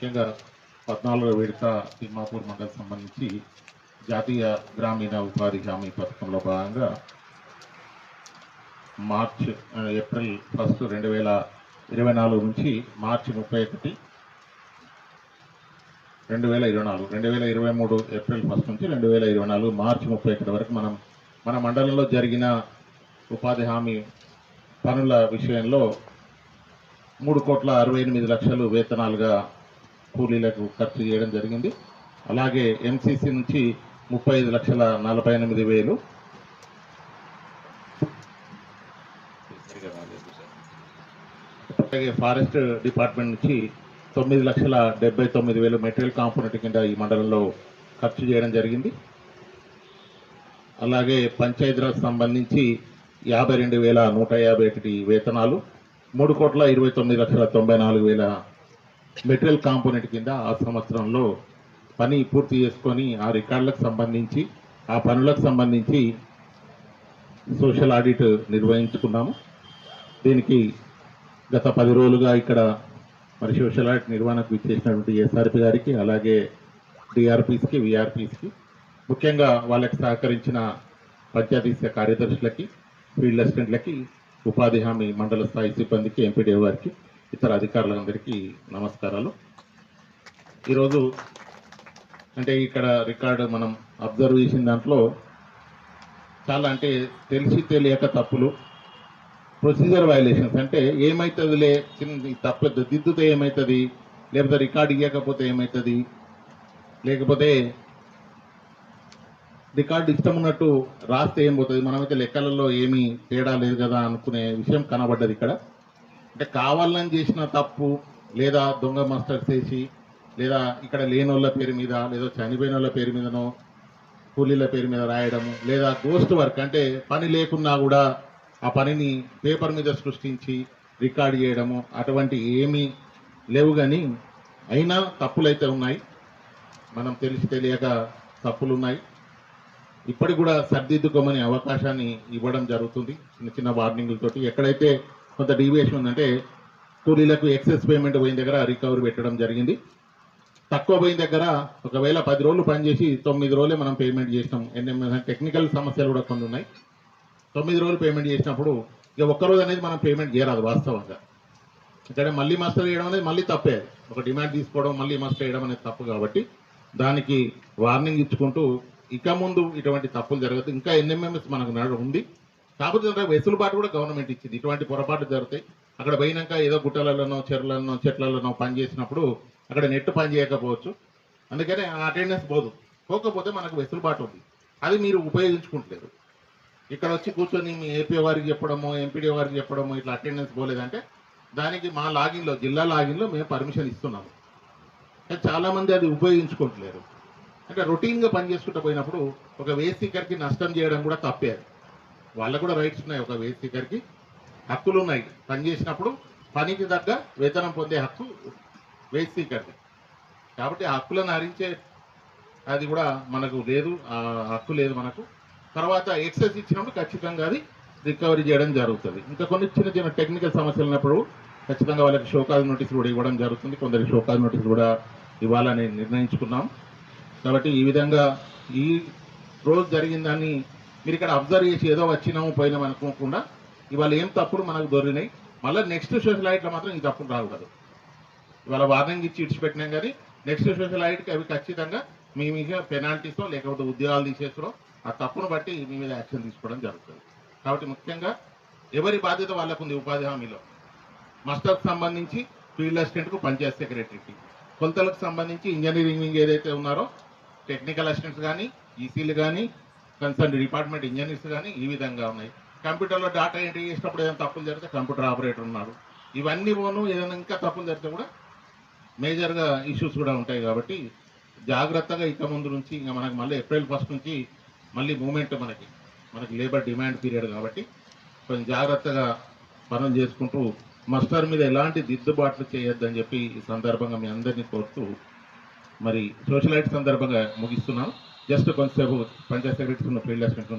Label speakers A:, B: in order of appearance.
A: ముఖ్యంగా పద్నాలుగో విడత తిమ్మాపూర్ మండలం సంబంధించి జాతీయ గ్రామీణ ఉపాధి హామీ పథకంలో భాగంగా మార్చ్ ఏప్రిల్ ఫస్ట్ రెండు వేల ఇరవై నాలుగు నుంచి మార్చి ముప్పై ఒకటి రెండు వేల ఇరవై నాలుగు రెండు వేల ఇరవై మూడు ఏప్రిల్ ఫస్ట్ నుంచి రెండు వేల ఇరవై నాలుగు మార్చి ముప్పై ఒకటి వరకు మనం మన మండలంలో జరిగిన ఉపాధి హామీ పనుల విషయంలో మూడు కోట్ల అరవై ఎనిమిది లక్షలు వేతనాలుగా కూలీలకు ఖర్చు చేయడం జరిగింది. అలాగే ఎంసీసీ నుంచి ముప్పై ఐదు లక్షల నలభై ఎనిమిది వేలు. అలాగే ఫారెస్ట్ డిపార్ట్మెంట్ నుంచి తొమ్మిది లక్షల డెబ్బై తొమ్మిది వేలు మెటీరియల్ కాంపోనెంట్ కింద ఈ మండలంలో ఖర్చు చేయడం జరిగింది. అలాగే పంచాయతీరాజ్ సంబంధించి యాభై రెండు వేల నూట యాభై ఒకటి వేతనాలు మూడు కోట్ల ఇరవై తొమ్మిది లక్షల తొంభై నాలుగు వేల మెటీరియల్ కాంపోనెంట్ కింద ఆ సంవత్సరంలో పని పూర్తి చేసుకొని ఆ రికార్డులకు సంబంధించి ఆ పనులకు సంబంధించి సోషల్ ఆడిట్ నిర్వహించుకున్నాము. దీనికి గత పది రోజులుగా ఇక్కడ మరి సోషల్ ఆడిట్ నిర్వహణకు ఇచ్చేసినటువంటి ఎస్ఆర్పి గారికి అలాగే డిఆర్పీస్కి విఆర్పీస్కి ముఖ్యంగా వాళ్ళకి సహకరించిన పంచాయతీ కార్యదర్శులకి ఫీల్డ్ అసిస్టెంట్లకి ఉపాధి హామీ మండల స్థాయి సిబ్బందికి ఎంపీడీ గారికి ఇతర అధికారులందరికీ నమస్కారాలు. ఈరోజు అంటే ఇక్కడ రికార్డు మనం అబ్జర్వ్ చేసిన దాంట్లో చాలా అంటే తెలిసి తెలియక తప్పులు ప్రొసీజర్ వైలేషన్స్ అంటే ఏమవుతుందిలే చిన్న తప్పు దిద్దుతే ఏమవుతుంది లేకపోతే రికార్డు ఇవ్వకపోతే ఏమవుతుంది లేకపోతే రికార్డు ఇష్టం ఉన్నట్టు రాస్తే ఏం పోతుంది మనమైతే లెక్కలలో ఏమీ తేడా లేదు కదా అనుకునే విషయం కనబడ్డది ఇక్కడ. అంటే కావాలని చేసిన తప్పు లేదా దొంగ మస్టర్స్ చేసి లేదా ఇక్కడ లేనోళ్ళ పేరు మీద లేదా చనిపోయిన వాళ్ళ పేరు మీదనో కూలీల పేరు మీద రాయడము లేదా గోస్ట్ వర్క్ అంటే పని లేకున్నా కూడా ఆ పనిని పేపర్ మీద సృష్టించి రికార్డ్ చేయడము అటువంటి ఏమీ లేవు కానీ అయినా తప్పులైతే ఉన్నాయి. మనం తెలిసి తెలియక తప్పులు ఉన్నాయి ఇప్పటికి కూడా సర్దిద్దుకోమనే అవకాశాన్ని ఇవ్వడం జరుగుతుంది. చిన్న చిన్న వార్నింగ్లతోటి ఎక్కడైతే కొంత డీవియేషన్ ఉందంటే కూలీలకు ఎక్సెస్ పేమెంట్ పోయిన దగ్గర రికవరీ పెట్టడం జరిగింది. తక్కువ పోయిన దగ్గర ఒకవేళ పది రోజులు పనిచేసి తొమ్మిది రోజులే మనం పేమెంట్ చేసినాం. ఎన్ఎంఎస్ టెక్నికల్ సమస్యలు కూడా కొన్ని ఉన్నాయి. తొమ్మిది రోజులు పేమెంట్ చేసినప్పుడు ఇక ఒక్క రోజు అనేది మనం పేమెంట్ చేయరాదు వాస్తవంగా. ఇక్కడ మళ్ళీ మాస్టర్ చేయడం అనేది మళ్ళీ తప్పే. ఒక డిమాండ్ తీసుకోవడం మళ్ళీ మాస్టర్ చేయడం అనేది తప్పు కాబట్టి దానికి వార్నింగ్ ఇచ్చుకుంటూ ఇక ముందు ఇటువంటి తప్పులు జరగదు. ఇంకా ఎన్ఎంఎంఎస్ మనకు నడు ఉంది కాకపోతే వెసులుబాటు కూడా గవర్నమెంట్ ఇచ్చింది. ఇటువంటి పొరపాటు జరుగుతాయి. అక్కడ పోయినాక ఏదో గుట్టలలోనో చెర్లలోనో చెట్లలోనో పని చేసినప్పుడు అక్కడ నెట్ పని చేయకపోవచ్చు. అందుకనే ఆ అటెండెన్స్ పోదు. పోకపోతే మనకు వెసులుబాటు ఉంది. అది మీరు ఉపయోగించుకుంటలేరు ఇక్కడ వచ్చి కూర్చొని మీ ఏపీ వారికి చెప్పడము ఎంపీడీ వారికి చెప్పడము ఇట్లా అటెండెన్స్ పోలేదంటే దానికి మా లాగిన్లో జిల్లా లాగిన్లో మేము పర్మిషన్ ఇస్తున్నాము. చాలామంది అది ఉపయోగించుకుంటలేరు. అంటే రొటీన్గా పని చేసుకుంటూ పోయినప్పుడు ఒక వేస్ట్ నష్టం చేయడం కూడా తప్పేది వాళ్ళకు కూడా రైట్స్ ఉన్నాయి ఒక వేస్ట్ సీకర్కి హక్కులు ఉన్నాయి. పని చేసినప్పుడు పనికి తగ్గ వేతనం పొందే హక్కు వేస్ట్ సీకర్కి కాబట్టి ఆ హక్కులను హరించే అది కూడా మనకు లేదు. ఆ హక్కు లేదు మనకు. తర్వాత ఎక్సెస్ ఇచ్చినప్పుడు ఖచ్చితంగా అది రికవరీ చేయడం జరుగుతుంది. ఇంకా కొన్ని చిన్న చిన్న టెక్నికల్ సమస్యలు ఉన్నప్పుడు ఖచ్చితంగా వాళ్ళకి షోకాజ్ నోటీసులు కూడా ఇవ్వడం జరుగుతుంది. కొందరికి షోకాజ్ నోటీసులు కూడా ఇవ్వాలని నిర్ణయించుకున్నాం. కాబట్టి ఈ విధంగా ఈ రోజు జరిగిన దాన్ని మీరు ఇక్కడ అబ్జర్వ్ చేసి ఏదో వచ్చినాము పోయినాము అనుకోకుండా ఇవాళ ఏం తప్పులు మనకు దొరికినాయి. మళ్ళీ నెక్స్ట్ సోషల్ ఐట్లో మాత్రం ఈ తప్పుడు రాకూడదు ఇవాళ వార్నింగ్ ఇచ్చి ఇడిచిపెట్టినాం కానీ నెక్స్ట్ సోషల్ ఐట్కి అవి ఖచ్చితంగా మీ మీద పెనాల్టీస్తో లేకపోతే ఉద్యోగాలు తీసేసో ఆ తప్పును బట్టి మీ మీద యాక్షన్ తీసుకోవడం జరుగుతుంది. కాబట్టి ముఖ్యంగా ఎవరి బాధ్యత వాళ్ళకు ఉంది ఉపాధి హామీలో. మాస్టర్కి సంబంధించి ఫీల్డ్ అసిస్టెంట్కు పంచాయత్ సెక్రటరీకి కొలతలకు సంబంధించి ఇంజనీరింగ్ ఏదైతే ఉన్నారో టెక్నికల్ అసిస్టెంట్స్ కానీ ఈసీలు కానీ కన్సర్న్ డిపార్ట్మెంట్ ఇంజనీర్స్ కానీ ఈ విధంగా ఉన్నాయి. కంప్యూటర్లో డేటా ఎంట్రీ చేసినప్పుడు ఏదైనా తప్పులు జరిగితే కంప్యూటర్ ఆపరేటర్ ఉన్నారు ఇవన్నీ పోను ఏదైనా ఇంకా తప్పులు జరిగితే కూడా మేజర్గా ఇష్యూస్ కూడా ఉంటాయి కాబట్టి జాగ్రత్తగా ఇక ముందు నుంచి ఇంకా మనకి మళ్ళీ ఏప్రిల్ ఫస్ట్ నుంచి మళ్ళీ మూమెంట్ మనకి మనకి లేబర్ డిమాండ్ పీరియడ్ కాబట్టి కొంచెం జాగ్రత్తగా పనులు చేసుకుంటూ మస్టర్ మీద ఎలాంటి దిద్దుబాట్లు చేయొద్దని చెప్పి ఈ సందర్భంగా మీ అందరినీ కోరుతూ మరి సోషలైట్ సందర్భంగా ముగిస్తున్నాం జస్ట్ కొంతసేపు పంచాయత్ సెక్రటరీ ఫీల్డ్ అసిస్టెంట్